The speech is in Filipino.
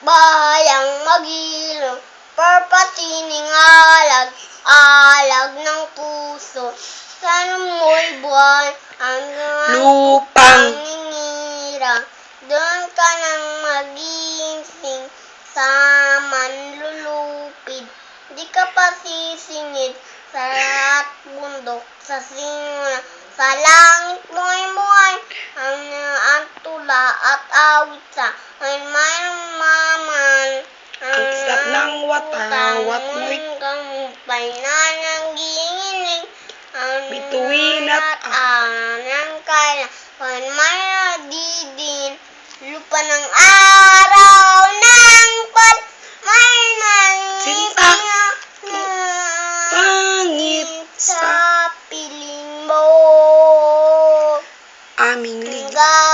bayang magilong, perpatining alag, alag ng puso. Sana mo'y buwan hanggang Lupang. nanginirang. Doon ka nang magising sa manlulupid. Di ka pa sisingid sa lahat bundok, sa simula, sa langit mo'y buhay. Ang ang tula at awit sa ng watawat mo'y kamumpay na nanginginig. Ang Bituin at anang kaya, pan may nadidin. Lupa ng araw ng pag may Sinta. nangingina. Pangit sa piling mo. aming lingkod.